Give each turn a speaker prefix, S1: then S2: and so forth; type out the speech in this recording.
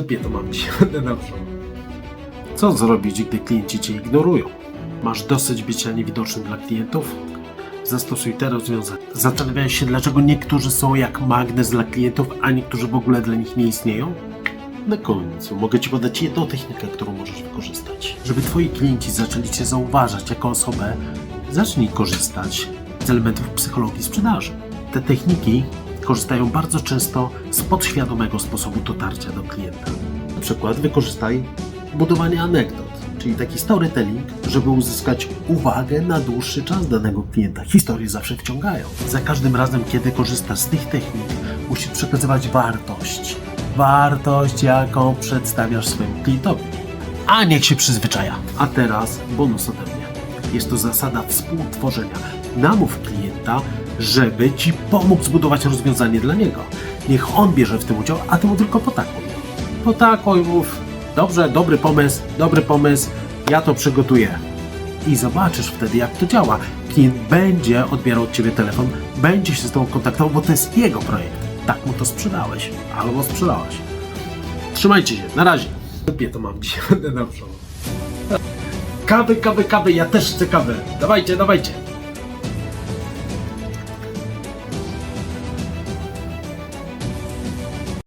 S1: dupie to mam dzisiaj będę dobrze. Co zrobić, gdy klienci cię ignorują? Masz dosyć bycia niewidocznym dla klientów? Zastosuj te rozwiązania. Zastanawiałeś się, dlaczego niektórzy są jak magnes dla klientów, a niektórzy w ogóle dla nich nie istnieją? Na końcu mogę Ci podać jedną technikę, którą możesz wykorzystać. Żeby Twoi klienci zaczęli Cię zauważać jako osobę, zacznij korzystać z elementów psychologii sprzedaży. Te techniki korzystają bardzo często z podświadomego sposobu dotarcia do klienta. Na przykład wykorzystaj budowanie anegdot, czyli taki storytelling, żeby uzyskać uwagę na dłuższy czas danego klienta. Historie zawsze wciągają. Za każdym razem, kiedy korzystasz z tych technik, musisz przekazywać wartość. Wartość, jaką przedstawiasz swojemu klientowi. A niech się przyzwyczaja. A teraz bonus ode mnie. Jest to zasada współtworzenia. Namów klienta, żeby ci pomógł zbudować rozwiązanie dla niego. Niech on bierze w tym udział, a ty mu tylko potakuj. Potakuj, mów. Dobrze, dobry pomysł, dobry pomysł, ja to przygotuję. I zobaczysz wtedy, jak to działa. Klient będzie odbierał od ciebie telefon, będzie się z tobą kontaktował, bo to jest jego projekt. Tak mu to sprzedałeś, albo sprzedałaś. Trzymajcie się, na razie. Lepiej to mam dzisiaj, będę dobrze. Kawy, kawy, kawy, ja też chcę kawę. Dawajcie, dawajcie.